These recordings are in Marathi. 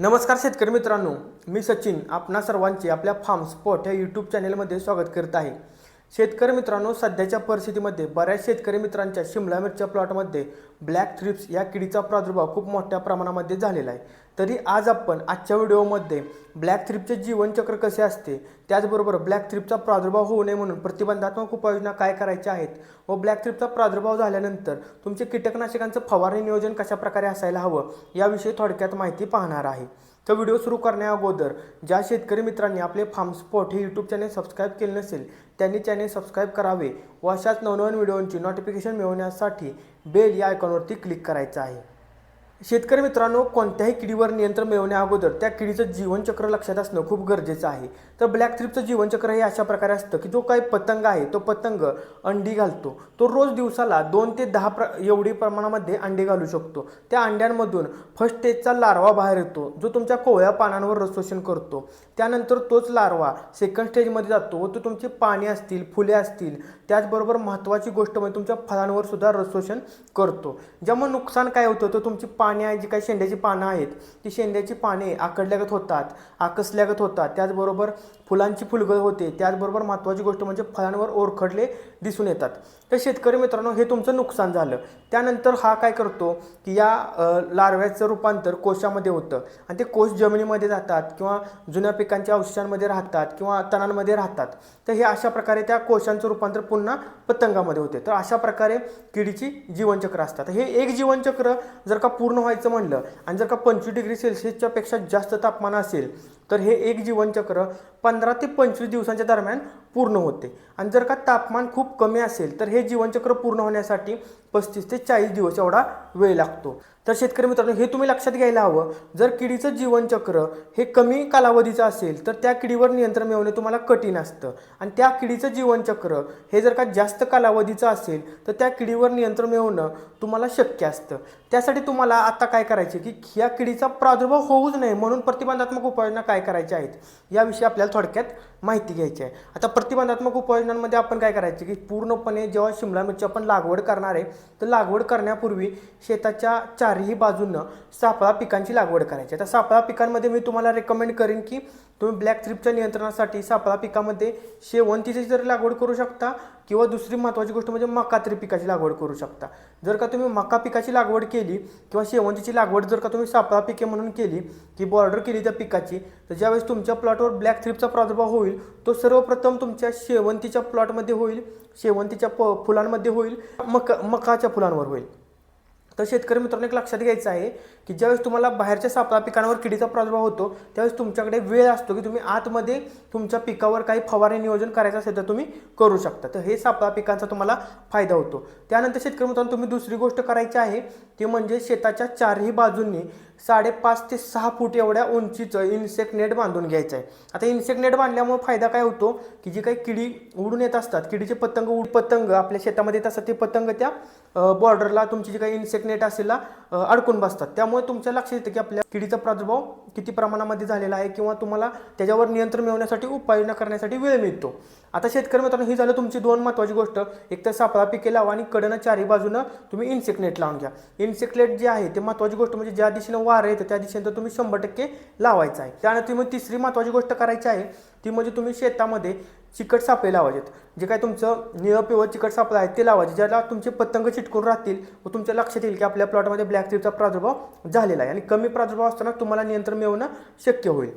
नमस्कार शेतकरी मित्रांनो मी सचिन आपणा सर्वांचे आपल्या फार्म स्पॉट या यूट्यूब चॅनेलमध्ये स्वागत करत आहे. शेतकरी मित्रांनो सध्याच्या परिस्थितीमध्ये बऱ्याच शेतकरी मित्रांच्या शिमला मिरच्या प्लॉटमध्ये ब्लॅक थ्रिप्स या किडीचा प्रादुर्भाव खूप मोठ्या प्रमाणामध्ये झालेला आहे. तरी आज आपण आजच्या व्हिडिओमध्ये ब्लॅक थ्रिपचे जीवनचक्र कसे असते त्याचबरोबर ब्लॅक थ्रिपचा प्रादुर्भाव होऊ नये म्हणून प्रतिबंधात्मक उपाययोजना काय करायच्या आहेत व ब्लॅक थ्रिपचा प्रादुर्भाव झाल्यानंतर तुमचे कीटकनाशकांचं फवारणी नियोजन कशाप्रकारे असायला हवं याविषयी थोडक्यात माहिती पाहणार आहे. तर व्हिडिओ सुरू करण्या अगोदर ज्या शेतकरी मित्रांनी आपले फार्मस्पॉट हे यूट्यूब चॅनल सबस्क्राईब केले नसेल त्यांनी चॅनल सबस्क्राईब करावे व अशाच नवनवीन व्हिडिओंची नोटिफिकेशन मिळवण्यासाठी बेल या आयकॉनवरती क्लिक करायचं आहे. शेतकरी मित्रांनो कोणत्याही किडीवर नियंत्रण मिळवण्या अगोदर त्या किडीचं जीवनचक्र लक्षात असणं खूप गरजेचं आहे. तर ब्लॅक थ्रिपचं जीवनचक्र हे अशा प्रकारे असतं की जो काही पतंग आहे तो पतंग अंडी घालतो. तो रोज दिवसाला दोन ते दहा प्र एवढी प्रमाणामध्ये अंडी घालू शकतो. त्या अंड्यांमधून फर्स्ट स्टेजचा लार्वा बाहेर येतो जो तुमच्या कोवळ्या पानांवर रसोषण करतो. त्यानंतर तोच लार्वा सेकंड स्टेजमध्ये जातो व तो तुमची पाने असतील फुले असतील त्याचबरोबर महत्त्वाची गोष्ट म्हणजे तुमच्या फळांवर सुद्धा रसोषण करतो. ज्यामुळे नुकसान काय होतं? तर तुमची पाने आहे जी काही शेंड्याची पानं आहेत ती शेंड्याची पाने आकडल्यागत होतात आकसल्यागत होतात. त्याचबरोबर फुलांची फुलगळ होते. त्याचबरोबर महत्त्वाची गोष्ट म्हणजे फळांवर ओरखडले दिसून येतात. तर शेतकरी मित्रांनो हे तुमचं नुकसान झालं. त्यानंतर हा काय करतो की या लार्व्याचं रूपांतर कोशामध्ये होतं. आणि ते कोश जमिनीमध्ये जातात किंवा जुन्या पिकांच्या अवशेषांमध्ये राहतात किंवा तणांमध्ये राहतात. तर हे अशा प्रकारे त्या कोशांचं रूपांतर पुन्हा पतंगामध्ये होते. तर अशा प्रकारे किडीची जीवनचक्र असतात. हे एक जीवनचक्र जर का पूर्ण व्हायचं म्हणलं आणि जर का पंचवीस डिग्री सेल्सिअसच्या पेक्षा जास्त तापमान असेल तर हे एक जीवनचक्र पंधरा ते पंचवीस दिवसांच्या दरम्यान पूर्ण होते. आणि जर का तापमान खूप कमी असेल तर हे जीवनचक्र पूर्ण होण्यासाठी पस्तीस ते चाळीस दिवस एवढा वेळ लागतो. तर शेतकरी मित्रांनो हे तुम्ही लक्षात घ्यायला हवं. जर किडीचं जीवनचक्र हे कमी कालावधीचं असेल तर त्या किडीवर नियंत्रण मिळवणे तुम्हाला कठीण असतं. आणि त्या किडीचं जीवनचक्र हे जर का जास्त कालावधीचं असेल तर त्या किडीवर नियंत्रण मिळवणं तुम्हाला शक्य असतं. त्यासाठी तुम्हाला आता काय करायचे की ह्या किडीचा प्रादुर्भाव होऊच नये म्हणून प्रतिबंधात्मक उपाययोजना काय करायच्या आहेत याविषयी आपल्याला थोडक्यात माहिती घ्यायची आहे. आता प्रतिबंधात्मक उपाययोजनांमध्ये आपण काय करायचे की पूर्णपणे जेव्हा शिमला मिरची आपण लागवड करणार आहे तर लागवड करण्यापूर्वी शेताच्या चारही बाजूनं सापळा पिकांची लागवड करायची आता सापळा पिकांमध्ये मी तुम्हाला रेकमेंड करेन की तुम्ही ब्लॅक थ्रिपच्या नियंत्रणासाठी सापळा पिकामध्ये शेवंतीची जर लागवड करू शकता किंवा दुसरी महत्त्वाची गोष्ट म्हणजे मका तरी पिकाची लागवड करू शकता. जर का तुम्ही मका पिकाची लागवड केली किंवा शेवंतीची लागवड जर का तुम्ही सापळा पिके म्हणून केली की बॉर्डर केली त्या पिकाची तर ज्यावेळेस तुमच्या प्लॉटवर ब्लॅक थ्रिपचा प्रादुर्भाव होईल तो सर्वप्रथम तुमच्या शेवंतीच्या प्लॉटमध्ये होईल शेवंतीच्या प फुलांमध्ये होईल मक मकाच्या फुलांवर होईल. तर शेतकरी मित्रांनो एक लक्षात घ्यायचं आहे की ज्यावेळेस तुम्हाला बाहेरच्या सापळा पिकांवर किडीचा प्रादुर्भाव होतो त्यावेळेस तुमच्याकडे वेळ असतो की तुम्ही आतमध्ये तुमच्या पिकावर काही फवारणी नियोजन करायचं असेल तर तुम्ही करू शकता. तर हे सापळा पिकांचा तुम्हाला फायदा होतो. त्यानंतर शेतकरी मित्रांनो तुम्ही दुसरी गोष्ट करायची आहे ती म्हणजे शेताच्या चारही बाजूंनी साडेपाच ते सहा फूट एवढ्या उंचीचं इन्सेक्ट नेट बांधून घ्यायचं आहे. आता इन्सेक्ट नेट बांधल्यामुळे फायदा काय होतो की जी काही किडी उडून येत असतात किडीचे पतंग उड पतंग आपल्या शेतामध्ये येत असतात ते पतंग त्या बॉर्डरला तुमची जी काही इन्सेक्ट नेट असेल ना, अडकून बसतात. त्यामुळे तुमच्या लक्षात येतं की आपल्या किडीचा प्रादुर्भाव किती प्रमाणामध्ये झालेला आहे किंवा तुम्हाला त्याच्यावर नियंत्रण मिळवण्यासाठी उपाययोजना करण्यासाठी वेळ मिळतो. आता शेतकरी मित्रांनो ही झालं तुमची दोन महत्त्वाची गोष्ट. एक तर सापळा पिके लावा आणि कडनं चारी बाजूनं तुम्ही इन्सेक्ट नेट लावून घ्या. इन्सेक्ट नेट जे आहे ते महत्त्वाची गोष्ट म्हणजे ज्या दिशेनं वारं येतं त्या दिशेनं तर तुम्ही शंभर टक्के लावायचं आहे. त्यानंतर तुम्ही तिसरी महत्त्वाची गोष्ट करायची आहे ती म्हणजे तुम्ही शेतामध्ये चिकट सापळे लावायचे जे काय तुमचं निळं पिवळ चिकट सापळं आहे ते लावायचे. ज्याला तुमचे पतंग चिटकून राहतील व तुमच्या लक्षात येईल की आपल्या प्लॉटमध्ये ब्लॅक थ्रीपचा प्रादुर्भाव झालेला आहे. आणि कमी प्रादुर्भाव असताना तुम्हाला नियंत्रण मिळवणं शक्य होईल.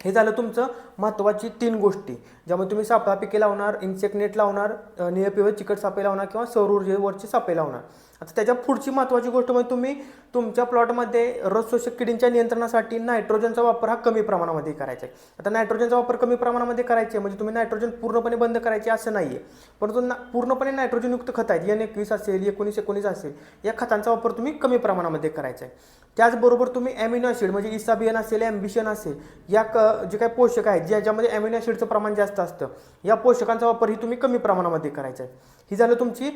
हे झालं तुमचं महत्त्वाची तीन गोष्टी. ज्यामुळे तुम्ही सापळा पिके लावणार इन्सेक्ट नेट लावणार अ, चिकट सापे लावणार किंवा सौर ऊर्जेवरचे सापे लावणार. आता त्याच्या पुढची महत्त्वाची गोष्ट म्हणजे तुम्ही तुमच्या प्लॉटमध्ये रस शोषक किडींच्या नियंत्रणासाठी नायट्रोजनचा वापर हा कमी प्रमाणामध्ये करायचा आहे. आता नायट्रोजनचा वापर कमी प्रमाणामध्ये करायचा आहे म्हणजे तुम्ही नायट्रोजन पूर्णपणे बंद करायचे असं नाही आहे परंतु ना पूर्णपणे नायट्रोजनयुक्त खत आहेत. एन एकवीस असेल एकोणीस एकोणीस असेल या खतांचा वापर तुम्ही कमी प्रमाणामध्ये करायचा आहे. त्याचबरोबर तुम्ही ॲमिनो ॲसिड म्हणजे इसाबियन असेल ॲम्बिशन असेल या क जे काही पोषक आहेत ज्याच्यामध्ये ॲमिनो ॲसिडचं प्रमाण जास्त असतं या पोषकांचा वापर ही तुम्ही कमी प्रमाणामध्ये करायचा आहे. ही झालं तुमची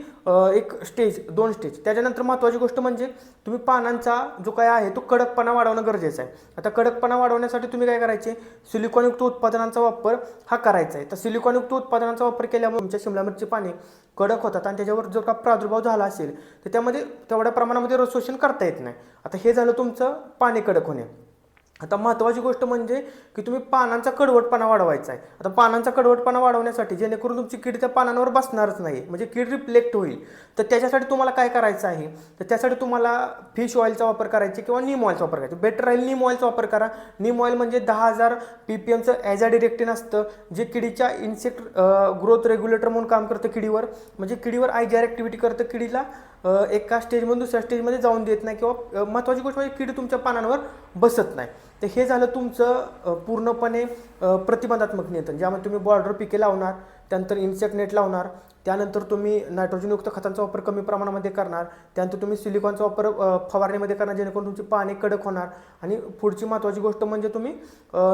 एक स्टेज दोन स्टेज त्याच्यानंतर महत्त्वाची गोष्ट म्हणजे तुम्ही पानांचा जो काय आहे तो कडकपणा वाढवणं गरजेचं आहे. आता कडकपणा वाढवण्यासाठी तुम्ही काय करायचे? सिलिकॉनयुक्त उत्पादनांचा वापर हा करायचा आहे. तर सिलिकॉनयुक्त उत्पादनांचा वापर केल्यामुळे तुमच्या शिमला मिरची पाने कडक होतात आणि त्याच्यावर जर का प्रादुर्भाव झाला असेल तर त्यामध्ये तेवढ्या प्रमाणामध्ये रसोषण करता येत नाही. आता हे झालं तुमचं पाणी कडक होणे. आता महत्त्वाची गोष्ट म्हणजे की तुम्ही पानांचा कडवटपणा वाढवायचा आहे. आता पानांचा कडवटपणा वाढवण्यासाठी जेणेकरून तुमची कीड त्या पानांवर बसणारच नाही. म्हणजे कीड रिफ्लेक्ट होईल. तर त्याच्यासाठी तुम्हाला काय करायचं आहे? तर त्यासाठी तुम्हाला फिश ऑइलचा वापर करायचा किंवा नीम ऑइलचा वापर करायचा बेटर राहील नीम ऑइलचा वापर करा. नीम ऑइल म्हणजे दहा हजार पी पी एमचं ॲज अ डिरेक्टिन असतं जे किडीच्या इन्सेक्ट ग्रोथ रेग्युलेटर म्हणून काम करतं किडीवर. म्हणजे किडीवर आय जी ॲक्टिव्हिटी करतं किडीला. एका स्टेजमधून दुसऱ्या स्टेजमध्ये जाऊन देत नाही किंवा महत्त्वाची गोष्ट म्हणजे कीड तुमच्या पानांवर बसत नाही. तर हे झालं तुमचं पूर्णपणे प्रतिबंधात्मक नियंत्रण. ज्यामध्ये तुम्ही बॉर्डर पिके लावणार त्यानंतर इन्सेक्ट नेट लावणार त्यानंतर तुम्ही नायट्रोजनयुक्त खतांचा वापर कमी प्रमाणामध्ये करणार त्यानंतर तुम्ही सिलिकॉनचा वापर फवारणीमध्ये करणार जेणेकरून तुमची पाने कडक होणार आणि पुढची महत्त्वाची गोष्ट म्हणजे तुम्ही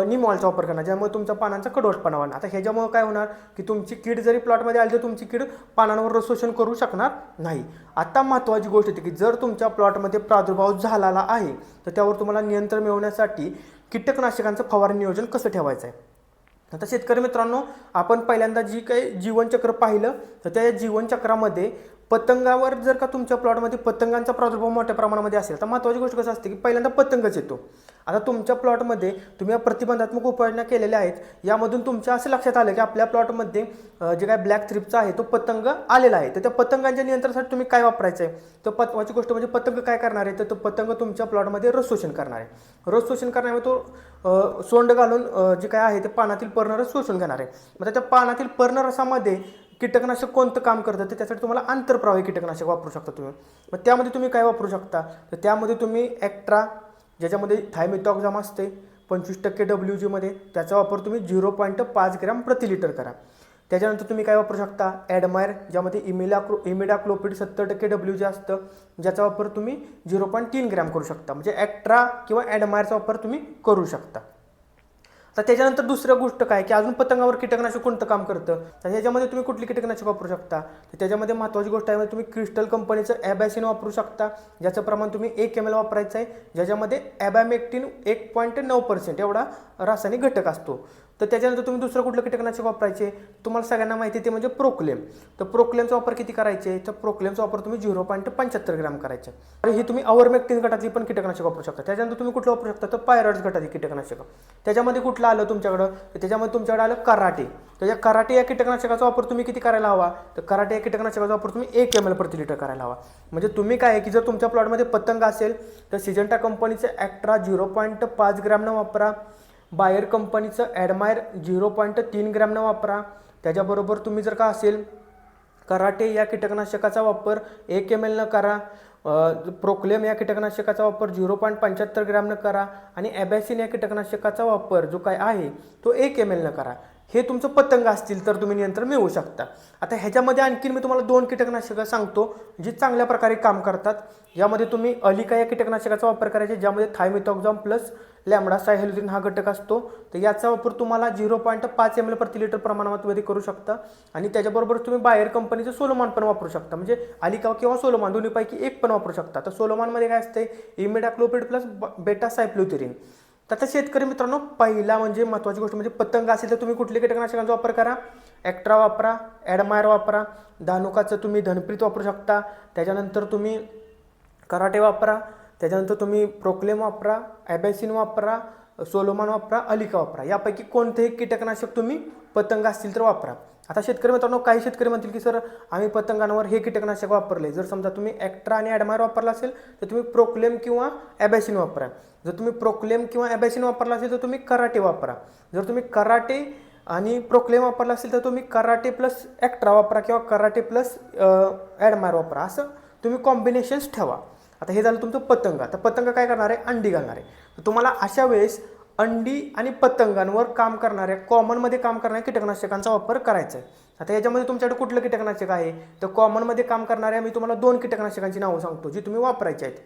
निमॉलचा वापर करणार ज्यामुळे तुमच्या पानांचा कडवटपणा वाढणार. आता ह्याच्यामुळे काय होणार की तुमची कीड जरी प्लॉटमध्ये आली तर तुमची कीड पानांवर रसोषण करू शकणार नाही. आता महत्त्वाची गोष्ट होती की जर तुमच्या प्लॉटमध्ये प्रादुर्भाव झालेला आहे तर त्यावर तुम्हाला नियंत्रण मिळवण्यासाठी कीटकनाशकांचं फवारणी नियोजन कसं ठेवायचं आहे? आता शेतकरी मित्रांनो आपण पहिल्यांदा जी काही जीवनचक्र पाहिलं तर त्या जीवनचक्रामध्ये पतंगावर जर का तुमच्या प्लॉटमध्ये पतंगांचा प्रादुर्भाव मोठ्या प्रमाणामध्ये असेल तर महत्त्वाची गोष्ट कसं असते की पहिल्यांदा पतंगच येतो. आता तुमच्या प्लॉटमध्ये तुम्ही या प्रतिबंधात्मक उपाययोजना केलेल्या आहेत यामधून तुमच्या असं लक्षात आलं की आपल्या प्लॉटमध्ये जे काय ब्लॅक थ्रिपचा आहे तो पतंग आलेला आहे. तर त्या पतंगांच्या नियंत्रणासाठी तुम्ही काय वापरायचं आहे तर पत्वाची गोष्ट म्हणजे पतंग काय करणार आहे? तर तो पतंग तुमच्या प्लॉटमध्ये रस शोषण करणार आहे. रस शोषण करण्यामुळे तो सोंड घालून जे काय आहे ते पानातील पर्णरस शोषून घेणार आहे. मग त्या पानातील पर्णरसामध्ये कीटकनाशक कोणतं काम करतं? तर त्यासाठी तुम्हाला आंतरप्रवाही कीटकनाशक वापरू शकता तुम्ही. मग त्यामध्ये तुम्ही काय वापरू शकता? तर त्यामध्ये तुम्ही ॲक्ट्रा ज्याच्यामध्ये थायमिथॉक्झाम असते पंचवीस टक्के डब्ल्यू जीमध्ये त्याचा वापर तुम्ही झिरो पॉईंट पाच ग्रॅम प्रति लिटर करा. त्याच्यानंतर तुम्ही काय वापरू शकता? ॲडमायर ज्यामध्ये इमिला इमिडाक्लोपिड सत्तर टक्के डब्ल्यू जे असतं. ज्याचा वापर तुम्ही झिरो पॉईंट तीन ग्रॅम करू शकता. म्हणजे ॲक्ट्रा किंवा ॲडमायरचा वापर तुम्ही करू शकता. तर त्याच्यानंतर दुसरं गोष्ट काय की अजून पतंगावर कीटकनाशक कोणतं काम करतं? तर ह्याच्यामध्ये तुम्ही कुठली कीटकनाशक वापरू शकता? तर त्याच्यामध्ये महत्त्वाची गोष्ट आहे म्हणजे तुम्ही क्रिस्टल कंपनीचं ॲबॅसिन वापरू शकता ज्याचं प्रमाण तुम्ही एक एम एल वापरायचं आहे. ज्याच्यामध्ये ॲबॅमेक्टिन एक पॉईंट नऊ पर्सेंट एवढा रासायनिक घटक असतो. तर त्याच्यानंतर तुम्ही दुसरं कुठलं कीटकनाशक वापरायचे? तुम्हाला सगळ्यांना माहिती आहे ते म्हणजे प्रोक्लेम तर प्रोक्लेमचा वापर किती करायचे? तर प्रोक्लेमचा वापर तुम्ही झिरो पॉईंट पंच्याहत्तर ग्रॅम करायचे. आणि ही तुम्ही अवरमेक्टिन गटातली पण कीटकनाशक वापरू शकता. त्याच्यानंतर तुम्ही कुठलं वापरू शकता? तर पायरॉइड्स गटातली कीटकनाशक. त्याच्यामध्ये कुठलं आलं तुमच्याकडं? तर त्याच्यामध्ये तुमच्याकडे आलं कराटे तर या कराटे या कीटकनाशकाचा वापर तुम्ही किती करायला हवा? तर कराटे या कीटकनाशकाचा वापर तुम्ही एक एम एल प्रति लिटर करायला हवा. म्हणजे तुम्ही काय आहे की जर तुमच्या प्लॉटमध्ये पतंग असेल तर सिजंटा कंपनीचं ॲक्ट्रा झिरो पॉईंट पाच ग्रॅमनं वापरा. बायर कंपनीचं ॲडमायर झिरो पॉईंट तीन ग्रॅमनं वापरा. त्याच्याबरोबर तुम्ही जर का असेल कराटे या कीटकनाशकाचा वापर एक एम एलनं करा प्रोक्लेम या कीटकनाशकाचा वापर झिरो पॉईंट पंच्याहत्तर ग्रॅमनं करा आणि ॲबॅसिन या कीटकनाशकाचा वापर जो काय आहे तो एक एम एलनं करा. हे तुमचं पतंग असतील तर तुम्ही नियंत्रण मिळवू शकता. आता ह्याच्यामध्ये आणखीन मी तुम्हाला दोन कीटकनाशकं सांगतो जी चांगल्या प्रकारे काम करतात. यामध्ये तुम्ही अलिका या कीटकनाशकाचा वापर करायचा ज्यामध्ये थायमेथॉक्झॉम प्लस लॅमडा सायहेल्युजिन हा घटक असतो. तर याचा वापर तुम्हाला झिरो पॉईंट पाच एम एल प्रति लिटर प्रमाणामध्ये करू शकता. आणि त्याच्याबरोबर तुम्ही बाहेर कंपनीचं सोलोमान पण वापरू शकता. म्हणजे अलिका किंवा सोलोमान दोन्हीपैकी एक पण वापरू शकता. तर सोलोमानमध्ये काय असते इमिडाक्लोपिड प्लस बेटा सायप्लुथिरिन तर आता शेतकरी मित्रांनो पहिला म्हणजे महत्त्वाची गोष्ट म्हणजे पतंग असेल तर तुम्ही कुठल्या कीटकनाशकांचा वापर करा. ॲक्ट्रा वापरा ॲडमायर वापरा धानुकाचं तुम्ही धनप्रीत वापरू शकता. त्याच्यानंतर तुम्ही कराटे वापरा त्याच्यानंतर तुम्ही प्रोक्लेम वापरा ॲबॅसिन वापरा सोलोमान वापरा अलिका वापरा. यापैकी कोणतेही कीटकनाशक तुम्ही पतंग असतील तर वापरा. आता शेतकरी मित्रांनो काही शेतकरी म्हणतील की सर आम्ही पतंगांवर हे कीटकनाशक वापरले जर समजा तुम्ही ॲक्ट्रा आणि ॲडमायर वापरला असेल तर तुम्ही प्रोक्लेम किंवा ॲबॅसिन वापरा. जर तुम्ही प्रोक्लेम किंवा ॲबॅसिन वापरला असेल तर तुम्ही कराटे वापरा. जर तुम्ही कराटे आणि प्रोक्लेम वापरला असेल तर तुम्ही कराटे प्लस ॲक्ट्रा वापरा किंवा कराटे प्लस ॲडमायर वापरा. असं तुम्ही कॉम्बिनेशन्स ठेवा. आता हे झालं तुमचं पतंग. आता पतंग काय करणार आहे? अंडी घालणार आहे. तर तुम्हाला अशा वेळेस अंडी आणि पतंगांवर काम करणाऱ्या कॉमनमध्ये काम करणाऱ्या कीटकनाशकांचा वापर करायचा आहे. आता याच्यामध्ये तुमच्याकडे कुठलं कीटकनाशक आहे? तर कॉमनमध्ये काम करणाऱ्या मी तुम्हाला दोन कीटकनाशकांची नावं सांगतो जी तुम्ही वापरायची आहेत.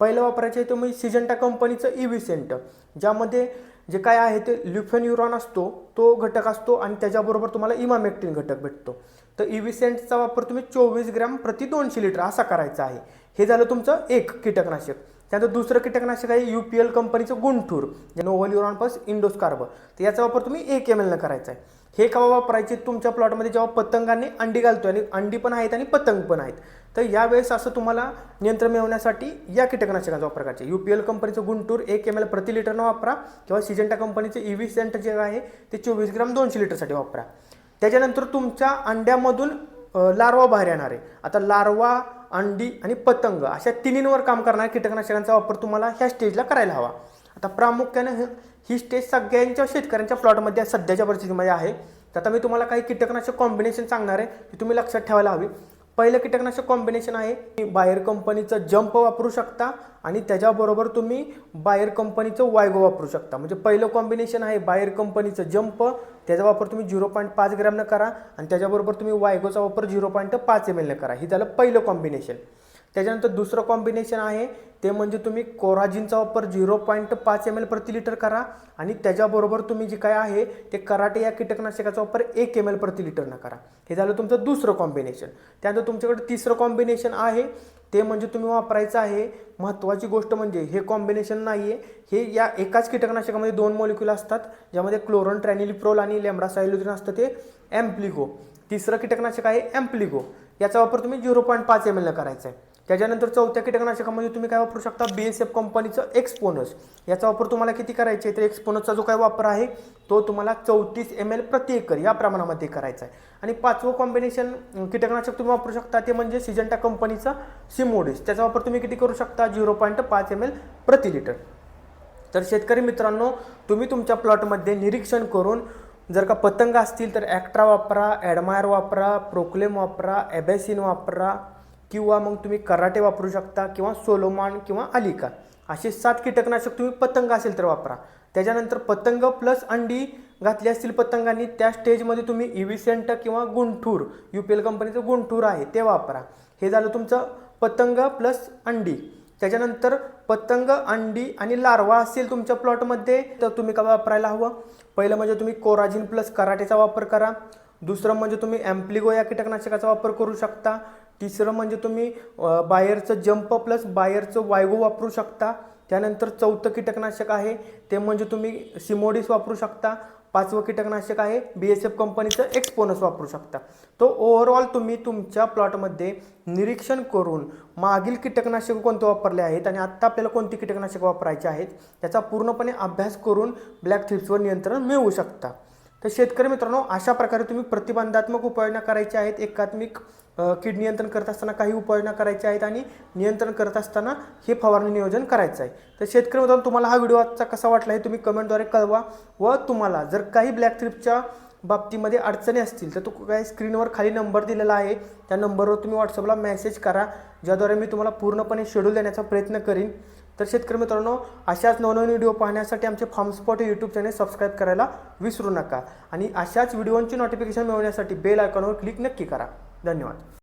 पहिलं वापरायचे आहे तुम्ही सिजंटा कंपनीचं इव्हिसेंट ज्यामध्ये जे काय आहे ते ल्युफेन्युरॉन असतो तो घटक असतो आणि त्याच्याबरोबर तुम्हाला इमामेक्टिन घटक भेटतो. तर इव्हिसेंटचा वापर तुम्ही चोवीस ग्रॅम प्रति दोनशे लिटर असा करायचा आहे. हे झालं तुमचं एक कीटकनाशक. त्यानंतर दुसरं कीटकनाशक आहे यू पी एल कंपनीचं गुंठूर जे नोव्हल युरॉन प्लस इंडोस्कार्ब तर याचा वापर तुम्ही एक एम एलनं करायचा आहे. हे केव्हा वापरायचे? तुमच्या प्लॉटमध्ये जेव्हा पतंगांनी अंडी घालतो आणि अंडी पण आहेत आणि पतंग पण आहेत. तर यावेळेस असं तुम्हाला नियंत्रण मिळवण्यासाठी या कीटकनाशकांचा वापर करायचा यू पी एल कंपनीचं गुंटूर एक एम एल प्रति लिटरनं वापरा किंवा सिजेंटा कंपनीचं ई व्ही सेंट जे आहे ते चोवीस ग्राम दोनशे लिटरसाठी वापरा. त्याच्यानंतर तुमच्या अंड्यामधून लार्वा बाहेर येणार आहे. आता लार्वा अंडी आणि पतंग अशा तिन्हींवर काम करणाऱ्या कीटकनाशकांचा वापर तुम्हाला ह्या स्टेजला करायला हवा. आता प्रामुख्याने ही स्टेज सगळ्यांच्या शेतकऱ्यांच्या प्लॉटमध्ये सध्याच्या परिस्थितीमध्ये आहे. तर आता मी तुम्हाला काही कीटकनाशक कॉम्बिनेशन सांगणार आहे ते तुम्ही लक्षात ठेवायला हवी. पहिलं कीटकनाशक कॉम्बिनेशन आहे. बायर कंपनीचं जंप वापरू शकता आणि त्याच्याबरोबर तुम्ही बायर कंपनीचं वायगो वापरू शकता. म्हणजे पहिलं कॉम्बिनेशन आहे बायर कंपनीचं जंप त्याचा वापर तुम्ही झिरो पॉईंट पाच ग्रॅमनं करा आणि त्याच्याबरोबर तुम्ही वायगोचा वापर झिरो पॉईंट पाच एम एलनं करा. हे झालं पहिलं कॉम्बिनेशन त्याच्यानंतर दुसरं कॉम्बिनेशन आहे ते म्हणजे तुम्ही कोराजिनचा वापर झिरो पॉईंट पाच एम एल प्रति लिटर करा आणि त्याच्याबरोबर तुम्ही जे काय आहे ते कराटे या कीटकनाशकाचा वापर एक एम एल प्रति लिटरनं करा. हे झालं तुमचं दुसरं कॉम्बिनेशन त्यानंतर तुमच्याकडे तिसरं कॉम्बिनेशन आहे ते म्हणजे तुम्ही वापरायचं आहे महत्त्वाची गोष्ट म्हणजे हे कॉम्बिनेशन नाही आहे हे या एकाच कीटकनाशकामध्ये दोन मॉलिक्युल असतात ज्यामध्ये क्लोरन ट्रॅनिलिप्रोल आणि लेमडासायलोजिन असतं ते ॲम्प्लिगो तिसरं कीटकनाशक आहे ॲम्प्लिगो याचा वापर तुम्ही झिरो पॉईंट पाच एम एलनं करायचा आहे. त्याच्यानंतर चौथ्या कीटकनाशकामध्ये तुम्ही काय वापरू शकता? बी एस एफ कंपनीचं एक्सपोनस याचा वापर तुम्हाला किती करायचा? आहे तर एक्सपोनसचा जो काय वापर आहे तो तुम्हाला चौतीस एम एल प्रति एकर या प्रमाणामध्ये करायचा आहे. आणि पाचवं कॉम्बिनेशन कीटकनाशक तुम्ही वापरू शकता ते म्हणजे सिजंटा कंपनीचं सिमोडिस त्याचा वापर तुम्ही किती करू शकता? झिरो पॉईंट पाच एम एल प्रति लिटर. तर शेतकरी मित्रांनो तुम्ही तुमच्या प्लॉटमध्ये निरीक्षण करून जर का पतंग असतील तर ॲक्ट्रा वापरा ॲडमायर वापरा प्रोक्लेम वापरा ॲबॅसिन वापरा किंवा मग तुम्ही कराटे वापरू शकता किंवा सोलोमान किंवा अलिका. असे सात कीटकनाशक तुम्ही पतंग असेल तर वापरा. त्याच्यानंतर पतंग प्लस अंडी घातली असतील पतंगांनी त्या स्टेजमध्ये तुम्ही इव्हिसेंट किंवा गुंठूर यू पी एल कंपनीचं गुंठूर आहे ते वापरा. हे झालं तुमचं पतंग प्लस अंडी. त्याच्यानंतर पतंग अंडी आणि लार्वा असेल तुमच्या प्लॉटमध्ये तर तुम्ही काय वापरायला हवं? पहिलं म्हणजे तुम्ही कोराजिन प्लस कराटेचा वापर करा. दुसरं म्हणजे तुम्ही ॲम्प्लिगो या कीटकनाशकाचा वापर करू शकता. तिसरं म्हणजे तुम्ही बाहेरचं बायरचं जंप प्लस बायरचं वायगो वापरू शकता. त्यानंतर चौथं कीटकनाशक आहे. ते म्हणजे तुम्ही सिमोडिस वापरू शकता. पाचवं कीटकनाशक आहे. बी एस एफ कंपनीचं एक्सपोनस वापरू शकता. तो ओव्हरऑल तुम्ही तुमच्या प्लॉटमध्ये निरीक्षण करून मागील कीटकनाशकं कोणते वापरले आहेत आणि आत्ता आपल्याला कोणती कीटकनाशक वापरायची आहेत त्याचा पूर्णपणे अभ्यास करून ब्लॅक थ्रिप्सवर नियंत्रण मिळवू शकता. तर शेतकरी मित्रांनो अशा प्रकारे तुम्ही प्रतिबंधात्मक उपाययोजना करायच्या आहेत. एकात्मिक कीड नियंत्रण करत असताना काही उपाययोजना करायच्या आहेत आणि नियंत्रण करत असताना हे फवारणी नियोजन करायचं आहे. तर शेतकरी मित्रांनो तुम्हाला हा व्हिडिओ आजचा कसा वाटला हे तुम्ही कमेंटद्वारे कळवा व तुम्हाला जर काही ब्लॅक थ्रिपच्या बाबतीमध्ये अडचणी असतील तर तो काय स्क्रीनवर खाली नंबर दिलेला आहे. त्या नंबरवर तुम्ही व्हॉट्सअपला मेसेज करा ज्याद्वारे मी तुम्हाला पूर्णपणे शेड्यूल देण्याचा प्रयत्न करीन. तर शेतकरी मित्रांनो अशाच नवनवीन व्हिडिओ पाहण्यासाठी आमचे farm spot YouTube channel subscribe करायला विसरू नका. आणि अशाच व्हिडिओंची नोटिफिकेशन मिळवण्यासाठी बेल आयकॉनवर क्लिक नक्की करा. धन्यवाद.